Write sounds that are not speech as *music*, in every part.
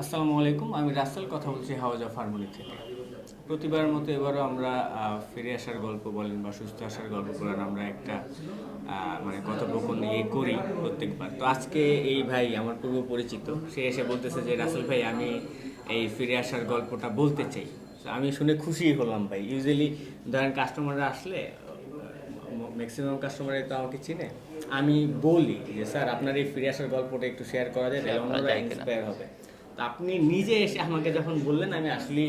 আসসালামু আলাইকুম আমি রাসেল কথা বলছি হাওয়াজা ফার্মুলি থেকে। প্রতিবারের মতো এবারও আমরা ফিরে আসার গল্প বলেন বা সুস্থ আসার গল্প বলেন আমরা একটা মানে কথোপকথন নিয়ে করি প্রত্যেকবার। তো আজকে এই ভাই আমার পূর্ব পরিচিত সে এসে বলতেছে যে রাসেল ভাই আমি এই ফিরে আসার গল্পটা বলতে চাই। তো আমি শুনে খুশি হলাম ভাই। ইউজুয়ালি ধরেন কাস্টমাররা আসলে ম্যাক্সিমাম কাস্টমারই তো আমাকে চিনে। আমি বলি যে স্যার আপনার এই ফিরে আসার গল্পটা একটু শেয়ার করা যায় তাহলে করা অন্যরা ইন্সপায়ার হবে। তো আপনি নিজে এসে আমাকে যখন বললেন আমি আসলে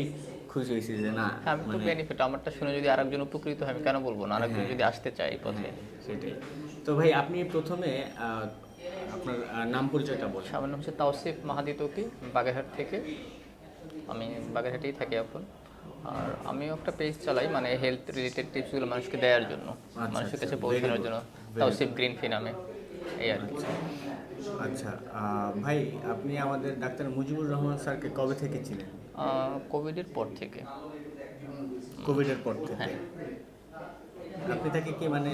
খুশি হয়েছি যে না হ্যাঁ, আমি তো মানে বেনিফিট আমারটা শুনে যদি আরেকজন উপকৃত হয় আমি কেন বলব না? আরেকজন হ্যাঁ। যদি আসতে চায় এই পথে। সেটাই। তো ভাই আপনি প্রথমে আপনার নাম পরিচয়টা বলুন। আমার নাম হচ্ছে তাওসিফ মাহাদি তৌকি বাগেরহাট থেকে। আমি বাগেরহাটেই থাকি এখন। আর আমিও একটা পেজ চালাই মানে হেলথ রিলেটেড টিপসগুলো মানুষকে দেওয়ার জন্য মানুষের আচ্ছা, কাছে পৌঁছানোর জন্য। তাওসিফ গ্রিন ফি নামে। এই আর কি। আচ্ছা ভাই আপনি আমাদের ডাক্তার মুজিবুর রহমান স্যারকে কবে থেকে ছিলেন কোভিডের পর থেকে। কোভিডের পর থেকে? হ্যাঁ। আপনি তাকে কি মানে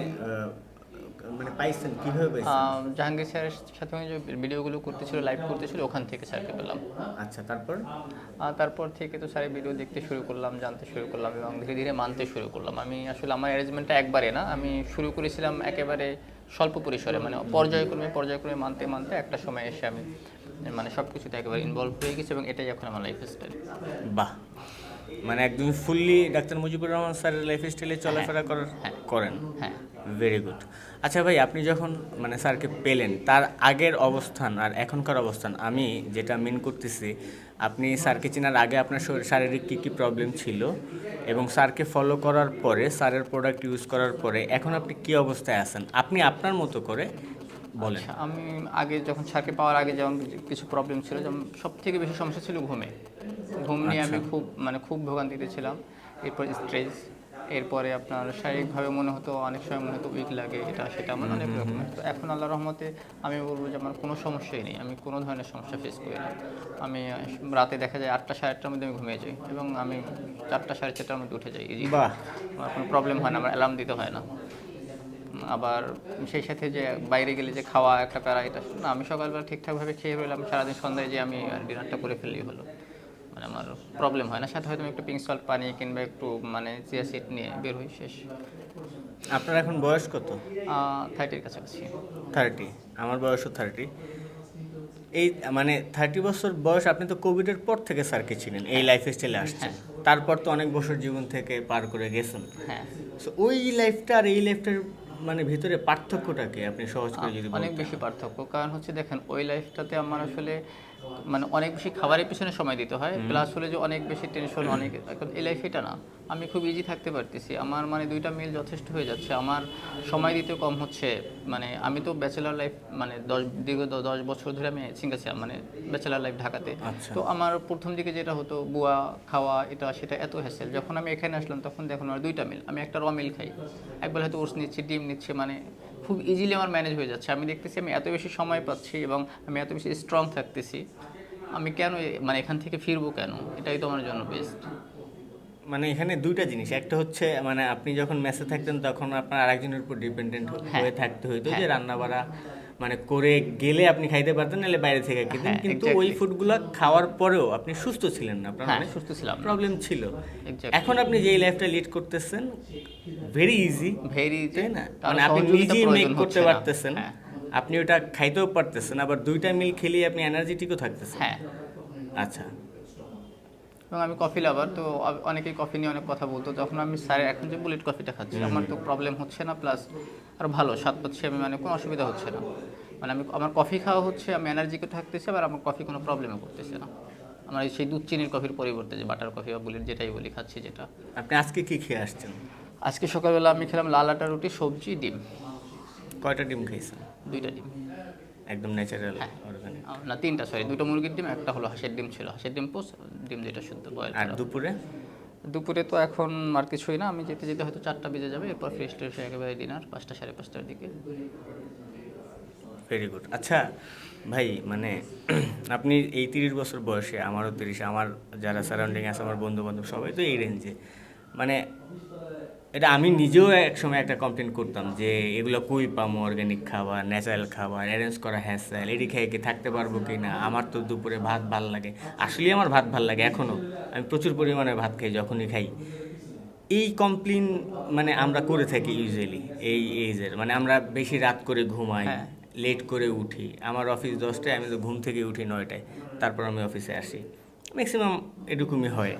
মানে পাইছেন? কীভাবে পাইছেন? জাহাঙ্গীর স্যারের সাথে যে ভিডিওগুলো করতেছিল লাইভ করতেছিল ওখান থেকে স্যারকে পেলাম। আচ্ছা তারপর? তারপর থেকে তো স্যারের ভিডিও দেখতে শুরু করলাম জানতে শুরু করলাম এবং ধীরে ধীরে মানতে শুরু করলাম। আমি আসলে আমার অ্যারেঞ্জমেন্টটা একবারে না আমি শুরু করেছিলাম একেবারে স্বল্প পরিসরে মানে পর্যায়ক্রমে পর্যায়ক্রমে মানতে মানতে একটা সময় এসে আমি মানে সব কিছুতে একেবারে ইনভলভ হয়ে গেছি এবং এটাই এখন আমার লাইফ স্টাইল বাহ মানে একদম ফুললি ডাক্তার মুজিবুর রহমান স্যারের লাইফ স্টাইলে চলাফেরা করার করেন। হ্যাঁ। ভেরি গুড আচ্ছা ভাই আপনি যখন মানে স্যারকে পেলেন তার আগের অবস্থান আর এখনকার অবস্থান আমি যেটা মিন করতেছি আপনি স্যারকে চেনার আগে আপনার শরীর- শারীরিক কী কী প্রবলেম ছিল এবং স্যারকে ফলো করার পরে স্যারের প্রোডাক্ট ইউজ করার পরে এখন আপনি কী অবস্থায় আছেন? আপনি আপনার মতো করে বলেন। আচ্ছা, আমি আগে যখন স্যারকে পাওয়ার আগে যেমন কিছু প্রবলেম ছিল যেমন সব থেকে বেশি সমস্যা ছিল ঘুমে। ঘুম নিয়ে আমি খুব মানে খুব ভোগান্তিতে ছিলাম। এরপর স্ট্রেস এরপরে আপনার শারীরিকভাবে মনে হতো অনেক সময় মনে হতো উইক লাগে এটা সেটা আমার অনেক রকমের। তো এখন আল্লাহ রহমতে আমি বলব যে আমার কোনো সমস্যাই নেই আমি কোনো ধরনের সমস্যা ফেস করি না। আমি রাতে দেখা যায় আটটা সাড়ে আটটার মধ্যে আমি ঘুমিয়ে যাই এবং আমি চারটা সাড়ে চারটার মধ্যে উঠে যাই বাহ! আমার কোনো প্রবলেম হয় না আমার অ্যালার্ম দিতে হয় না। আবার সেই সাথে যে বাইরে গেলে যে খাওয়া একটা প্যারা এটা না আমি সকালবেলা ঠিকঠাকভাবে খেয়ে রইলাম সারাদিন সন্ধ্যায় যে আমি ডিনারটা করে ফেললেই হলো। মানে আমার প্রবলেম হয় না। সাথে হয়তো আমি একটু পিঙ্ক সল্ট পানি কিংবা একটু মানে চিয়া সিট নিয়ে বের হই শেষ। আপনার এখন বয়স কত? থার্টির কাছাকাছি। থার্টি আমার বয়সও থার্টি এই মানে থার্টি বছর বয়স আপনি তো কোভিডের পর থেকে স্যারকে ছিলেন এই লাইফ স্টাইলে আসছেন তারপর তো অনেক বছর জীবন থেকে পার করে গেছেন। হ্যাঁ। ওই লাইফটা আর এই লাইফটার মানে ভিতরে পার্থক্যটা কি? আপনি সহজ করে যদি অনেক বেশি পার্থক্য। কারণ হচ্ছে দেখেন ওই লাইফটাতে আমার আসলে মানে অনেক বেশি খাবারের পিছনে সময় দিতে হয় প্লাস হলে যে অনেক বেশি টেনশন অনেক এখন এই লাইফ এটা না। আমি খুব ইজি থাকতে পারতেছি। আমার মানে দুইটা মিল যথেষ্ট হয়ে যাচ্ছে। আমার সময় দিতে কম হচ্ছে। মানে আমি তো ব্যাচেলার লাইফ মানে দশ দীর্ঘ দশ বছর ধরে আমি সিঙ্গেল ছিলাম মানে ব্যাচেলার লাইফ ঢাকাতে। আচ্ছা। তো আমার প্রথম দিকে যেটা হতো বুয়া খাওয়া এটা সেটা এত হ্যাসেল যখন আমি এখানে আসলাম তখন দেখুন আমার দুইটা মিল আমি একটা র মিল খাই। একবার হয়তো ওটস নিচ্ছি ডিম নিচ্ছি মানে খুব ইজিলি আমার ম্যানেজ হয়ে যাচ্ছে। আমি দেখতেছি আমি এত বেশি সময় পাচ্ছি এবং আমি এত বেশি স্ট্রং থাকতেছি। আমি কেন মানে এখান থেকে ফিরবো কেন? এটাই তো আমার জন্য বেস্ট মানে এখানে দুইটা জিনিস। একটা হচ্ছে মানে আপনি যখন মেসে থাকতেন তখন আপনার আরেকজনের উপর ডিপেন্ডেন্ট হয়ে। থাকতে হইতো যে রান্না বাড়া মানে করে গেলে আপনি খাইতে পারতেন নাহলে বাইরে থেকে খেতেন। হ্যাঁ, কিন্তু ওই. ফুডগুলো খাওয়ার পরেও আপনি সুস্থ ছিলেন না আপনার মানে সুস্থ ছিলাম প্রবলেম ছিল। এখন আপনি যেই লাইফটা লিড করতেছেন ভেরি ইজি ভেরি ইজি তাই না? মানে আপনি নিজেই মেক করতে পারতেছেন হ্যাঁ। আপনি ওটা খাইতেও পারতেছেন আবার দুইটা মিল খেলেই আপনি এনার্জেটিকও থাকতেছেন। হ্যাঁ। আচ্ছা। এবং আমি কফি লাভার তো অনেকেই কফি নিয়ে অনেক কথা বলতো। যখন আমি স্যারের এখন যে বুলেট কফিটা খাচ্ছি আমার তো প্রবলেম হচ্ছে না প্লাস আর ভালো স্বাদ পাচ্ছি আমি মানে কোনো অসুবিধা হচ্ছে না। মানে আমি আমার কফি খাওয়া হচ্ছে আমি এনার্জিকে থাকতেছি আবার আমার কফি কোনো প্রবলেমে করতেছে না। আমার সেই দুধ চিনির কফির পরিবর্তে যে বাটার কফি বা বুলেট যেটাই বলি খাচ্ছি যেটা। আপনি আজকে কি খেয়ে আসছেন? আজকে সকালবেলা আমি খেলাম লাল আটা রুটি সবজি ডিম। কয়টা ডিম খেয়েছেন? দুইটা ডিম। একদম ন্যাচারাল অর্গানিক না তিনটা সরি দুটো মুরগির ডিম একটা হলো হাঁসের ডিম ছিল হাঁসের ডিম পোস ডিম যেটা শুদ্ধ বয়েল আর দুপুরে? দুপুরে তো এখন আর কিছুই না আমি যেতে যেতে হয়তো চারটা বেজে যাবে এরপর ফ্রেশ ট্রেশ হয়ে একেবারে ডিনার পাঁচটা সাড়ে পাঁচটার দিকে। ভেরি গুড আচ্ছা ভাই মানে *clears throat* আপনি এই তিরিশ বছর বয়সে আমারও তিরিশ আমার যারা সারাউন্ডিং আছে আমার বন্ধু বান্ধব সবাই তো এই রেঞ্জে মানে এটা আমি নিজেও এক সময় একটা কমপ্লেন করতাম যে এগুলো কই পামো অর্গানিক খাবার ন্যাচারাল খাবার অ্যারেঞ্জ করা হেয়ার স্টাইল এটি খেয়ে কি থাকতে পারব কি না আমার তো দুপুরে ভাত ভালো লাগে। আসলেই আমার ভাত ভালো লাগে এখনও আমি প্রচুর পরিমাণে ভাত খাই যখনই খাই। এই কমপ্লেন মানে আমরা করে থাকি ইউজুয়ালি এই এজের মানে আমরা বেশি রাত করে ঘুমাই হ্যাঁ। লেট করে উঠি। আমার অফিস দশটায় আমি তো ঘুম থেকে উঠি নয়টায়। তারপর আমি অফিসে আসি। ম্যাক্সিমাম এরকমই হয়।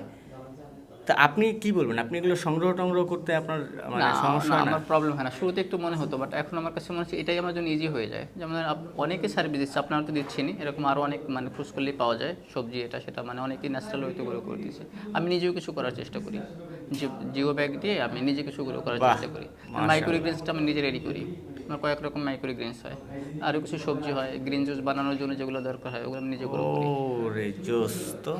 তা আপনি কি বলবেন? আপনি এগুলো সংগ্রহ টংগ্রহ করতে আপনার মানে সমস্যা না, আমার প্রবলেম হয় না। শুরুতে একটু মনে হতো বাট এখন আমার কাছে মনে হচ্ছে এটাই আমার জন্য ইজি হয়ে যায়। যেমন অনেকে সার্ভিস দিচ্ছে আপনারা তো দিচ্ছেনই। এরকম আরও অনেক মানে করলেই পাওয়া যায় সবজি এটা সেটা মানে অনেকেই ন্যাচারাল হয়তো করে করে দিচ্ছে। আমি নিজেও কিছু করার চেষ্টা করি। জিও ব্যাগ দিয়ে আমি নিজে কিছু করে করার চেষ্টা করি। মাইক্রো গ্রিনসটা আমি নিজে রেডি করি। আমার কয়েক রকম মাইক্রো গ্রিনস হয়। আরও কিছু সবজি হয় গ্রিন জুস বানানোর জন্য যেগুলো দরকার হয় ওগুলো আমি নিজে করে ও করি। রে জোস তো।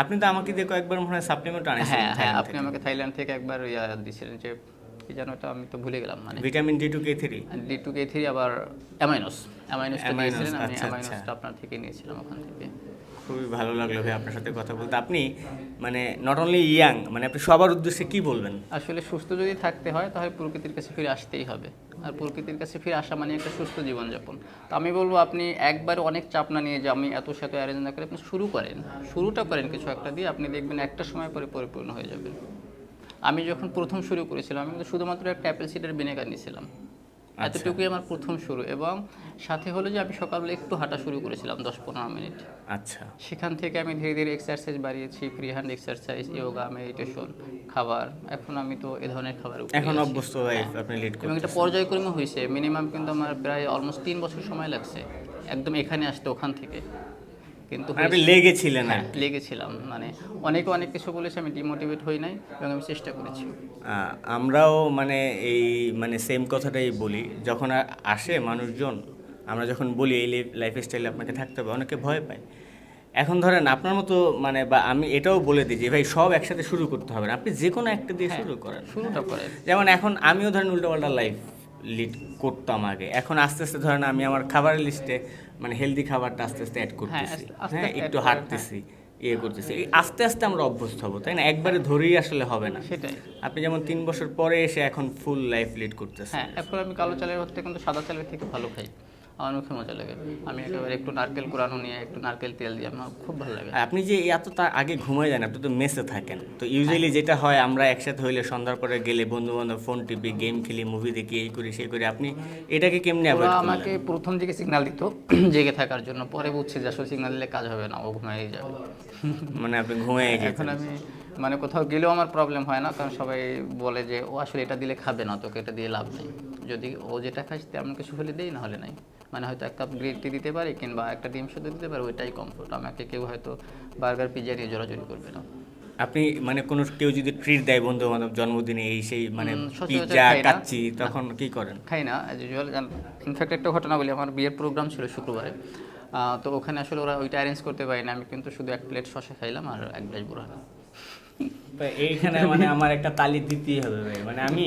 আপনি তো আমাকে দিয়ে কয়েকবার মনে হয় সাপ্লিমেন্ট হ্যাঁ হ্যাঁ আপনি আমাকে থাইল্যান্ড থেকে একবার ইয়া দিয়েছিলেন যে কি জানো এটা আমি তো ভুলে গেলাম মানে। Vitamin D two K three D two K three আবার অ্যামাইনোস অ্যামাইনোসটা অ্যামাইনোস, নিয়েছিলেন আমি আচ্ছা, অ্যামাইনোসটা আপনার থেকে নিয়েছিলাম ওখান থেকে। খুবই ভালো লাগল ভাই আপনার সাথে কথা বলতে। আপনি মানে নট অনলি ইয়াং মানে আপনি সবার উদ্দেশ্যে কি বলবেন? আসলে সুস্থ যদি থাকতে হয় তাহলে প্রকৃতির কাছে ফিরে আসতেই হবে। আর প্রকৃতির কাছে ফিরে আসা মানে একটা সুস্থ জীবনযাপন। তো আমি বলব আপনি একবার অনেক চাপ না নিয়ে যে আমি এত সাথে অ্যারেঞ্জ না করে আপনি শুরু করেন। শুরুটা করেন কিছু একটা দিয়ে আপনি দেখবেন একটা সময় পরে পরিপূর্ণ হয়ে যাবেন। আমি যখন প্রথম শুরু করেছিলাম, আমি কিন্তু শুধুমাত্র একটা অ্যাপেল সিডার ভিনেগার নিয়েছিলাম। এতটুকুই আমার প্রথম শুরু এবং সাথে হলো যে আমি সকালবেলা একটু হাঁটা শুরু করেছিলাম দশ পনেরো মিনিট। আচ্ছা। সেখান থেকে আমি ধীরে ধীরে exercise বাড়িয়েছি free hand exercise yoga meditation খাবার। এখন আমি তো এ ধরনের খাবার এখন অভ্যস্ত লাইফ আপনি লিড এবং এটা পর্যায়ক্রমে হয়েছে। মিনিমাম কিন্তু আমার প্রায় অলমোস্ট তিন বছর সময় লাগছে। একদম এখানে আসতে ওখান থেকে। কিন্তু মানে আপনি লেগেছিলেন হ্যাঁ, লেগেছিলাম। মানে অনেকে অনেক কিছু বলেছে আমি ডিমোটিভেট হই নাই এবং আমি চেষ্টা করেছি। আমরাও মানে এই মানে সেম কথাটাই বলি। যখন আসে মানুষজন আমরা যখন বলি এই লাইফ স্টাইলে আপনাকে থাকতে হবে অনেকে ভয় পায়। এখন ধরেন আপনার মতো মানে বা আমি এটাও বলে দিই যে ভাই সব একসাথে শুরু করতে হবে না। আপনি যে কোনো একটা দিয়ে শুরু করেন। শুরুটা করেন। যেমন এখন আমিও ধরেন উল্টোপাল্টা লাইফ লিড করতাম আগে। এখন আস্তে আস্তে ধরেন আমি আমার খাবারের লিস্টে মানে হেলদি খাবারটা আস্তে আস্তে অ্যাড করতেছি। হ্যাঁ একটু হাঁটতেছি ইয়ে করতেছি। এই আস্তে আস্তে আমরা অভ্যস্ত হব তাই না? একবারে ধরেই আসলে হবে না। সেটাই। আপনি যেমন তিন বছর পরে এসে এখন ফুল লাইফ লিড করতেছেন। হ্যাঁ এখন আমি কালো চালের হচ্ছে কিন্তু সাদা চালের থেকে ভালো খাই। আমার মুখে মজা লাগে। আমি একেবারে একটু নারকেল কুড়ানো নিয়ে একটু নারকেল তেল দিয়ে আমার খুব ভালো লাগে। আপনি যে এত তার আগে ঘুমায় যান আপনি তো মেসে থাকেন। তো ইউজুয়ালি যেটা হয় আমরা একসাথে হইলে সন্ধ্যার পরে গেলে বন্ধু বান্ধব ফোন টিপি গেম খেলি মুভি দেখি এই করি সেই করি। আপনি এটাকে কেমনে ওরা আমাকে প্রথম দিকে সিগন্যাল দিত *clears throat* জেগে থাকার জন্য। পরে বুঝছে যে আসলে সিগন্যাল দিলে কাজ হবে না ও ঘুমিয়ে যাবে। মানে আপনি ঘুমিয়ে *laughs* এখন আমি মানে কোথাও গেলেও আমার প্রবলেম হয় না কারণ সবাই বলে যে ও আসলে এটা দিলে খাবে না তোকে এটা দিয়ে লাভ নেই। যদি ও যেটা খায় তেমন কিছু হলে দেই না হলে নাই। মানে হয়তো এক কাপ গ্রিন টি দিতে পারি কিংবা একটা ডিম শুদ্ধ দিতে পারি ওইটাই কমফোর্ট আমাকে কেউ হয়তো বার্গার পিজ্জা নিয়ে জোরাজুরি করবে না। আপনি মানে কোনো কেউ যদি ট্রিট দেয় বন্ধু বান্ধব জন্মদিনে এই সেই মানে না। কাচ্চি তখন কি করেন? খাই না ইনফ্যাক্ট একটা ঘটনা বলি আমার বিয়ের প্রোগ্রাম ছিল শুক্রবারে। তো ওখানে আসলে ওরা ওইটা অ্যারেঞ্জ করতে পারি না। আমি কিন্তু শুধু এক প্লেট শসা খাইলাম আর এক গ্লাস বুড়ানা এইখানে মানে আমার একটা তালি দিতেই হবে ভাই। মানে আমি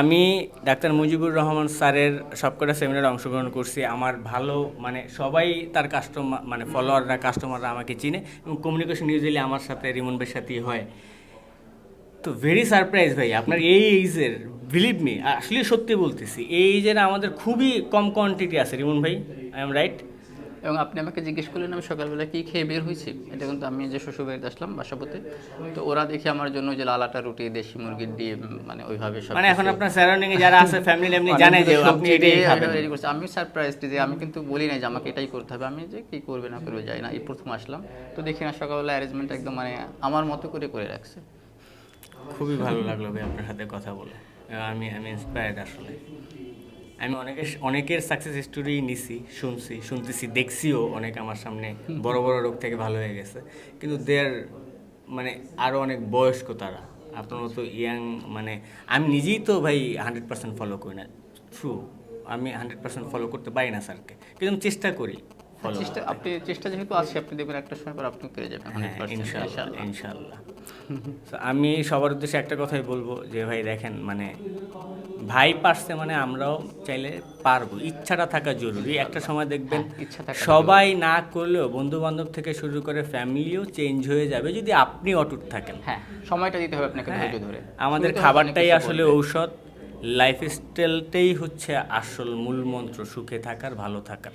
আমি ডাক্তার মুজিবুর রহমান স্যারের সবকটা সেমিনারে অংশগ্রহণ করছি। আমার ভালো মানে সবাই তার কাস্টমার মানে ফলোয়াররা কাস্টমাররা আমাকে চিনে এবং কমিউনিকেশন ইউজুয়ালি আমার সাথে রিমন ভাইয়ের সাথেই হয়। তো ভেরি সারপ্রাইজ ভাই, আপনার এই এইজের বিলিভ মি আসলে সত্যি বলতেছি, এই এইজের আমাদের খুবই কম কোয়ান্টিটি আছে। রিমন ভাই আই এম রাইট এবং আপনি আমাকে জিজ্ঞেস করলেন আমি সকালবেলা কি খেয়ে বের হয়েছি? এটা কিন্তু আমি যে শ্বশুরবাড়িতে আসলাম বাসাপতে তো ওরা দেখে আমার জন্য যে লালাটা রুটি দেশি মুরগির ডিম মানে ওইভাবে সব মানে এখন আপনার সারাউন্ডিং এ যারা আছে ফ্যামিলি এমনি জানে যে আপনি এটাই খাবেন। রেডি করছি। আমি সারপ্রাইজ যে আমি কিন্তু বলি নাই যে আমাকে এটাই করতে হবে। আমি যে কি করবে না করবে যাই না এই প্রথম আসলাম। তো দেখি না সকালবেলা অ্যারেঞ্জমেন্ট একদম মানে আমার মতো করে করে রাখছে। খুবই ভালো লাগল ভাই আপনার সাথে কথা বলে। আমি আমি ইন্সপায়ার্ড আসলে। আমি অনেকের অনেকের সাকসেস স্টোরি নিছি শুনছি শুনতেছি দেখছিও অনেক আমার সামনে। বড় বড় রোগ থেকে ভালো হয়ে গেছে। কিন্তু দেয়ার মানে আরও অনেক বয়স্ক তারা। আপনার মতো ইয়াং মানে আমি নিজেই তো ভাই হান্ড্রেড পার্সেন্ট ফলো করি না। ট্রু আমি হান্ড্রেড পার্সেন্ট ফলো করতে পারি না স্যারকে। কিন্তু আমি চেষ্টা করি। চেষ্টা আপনি চেষ্টা যেহেতু আছে আপনি দেখবেন একটা সময় পর আপনি পেরে যাবেন হ্যাঁ 100% ইনশাল্লাহ ইনশাআল্লাহ। *laughs* আমি সবার উদ্দেশ্যে একটা কথাই বলব যে ভাই দেখেন মানে ভাই পারছে মানে আমরাও চাইলে পারব। ইচ্ছাটা থাকা জরুরি। একটা সময় দেখবেন হ্যাঁ, ইচ্ছা সবাই না করলেও বন্ধু বান্ধব থেকে শুরু করে ফ্যামিলিও চেঞ্জ হয়ে যাবে যদি আপনি অটুট থাকেন। হ্যাঁ সময়টা দিতে হবে আপনাকে হ্যাঁ, ধৈর্য ধরে। আমাদের খাবারটাই আসলে ঔষধ লাইফস্টাইলটাই হচ্ছে আসল মূল মন্ত্র সুখে থাকার ভালো থাকার।